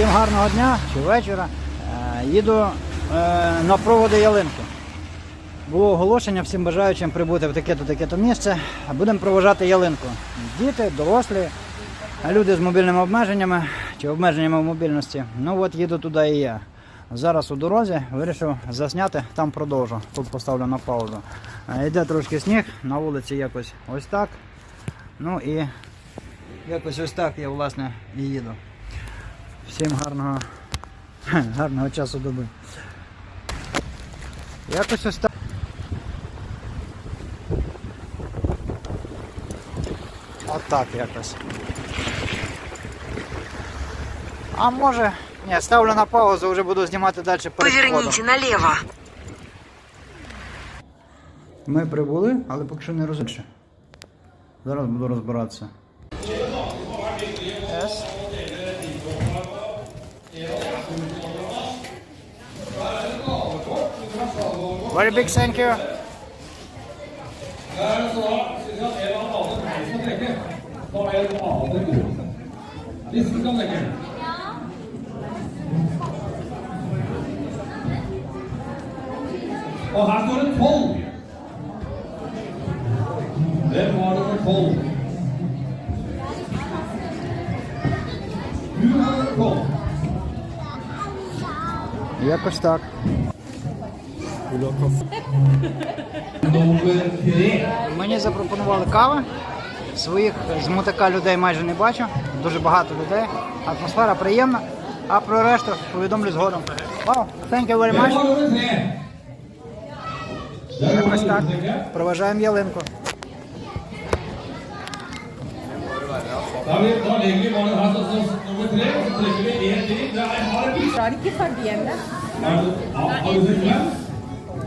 Всім гарного дня чи вечора. Е, Їду е, на проводи ялинки. Було оголошення всім бажаючим прибути в таке-то таке-то місце. Будемо проважати ялинку. Діти, дорослі, люди з мобільними обмеженнями чи обмеженнями в мобільності. Ну от їду туди і я. Зараз у дорозі вирішив засняти, там продовжу. Тут поставлю на паузу. Е, Йде трошки сніг, на вулиці якось ось так. Ну і якось ось так я власне і їду. Всім гарного, гарного часу доби. Якось ось так. Отак якось. А може, ні, ставлю на паузу, вже буду знімати далі перед входом. Поверните налево. Ми прибули, але поки що не розумію. Зараз буду розбиратися. Yes. Very big thank you. Og her står det 12. Hvem var nummer 12? Du var nummer Jeg er på. Мені запропонували кави. Своїх з мотика людей майже не бачу. Дуже багато людей. Атмосфера приємна. А про решту повідомлю згодом. Wow, thank you very much. er Якось так. Проважаємо ялинку. Er, har. Drar ikke ferdig igjen, da.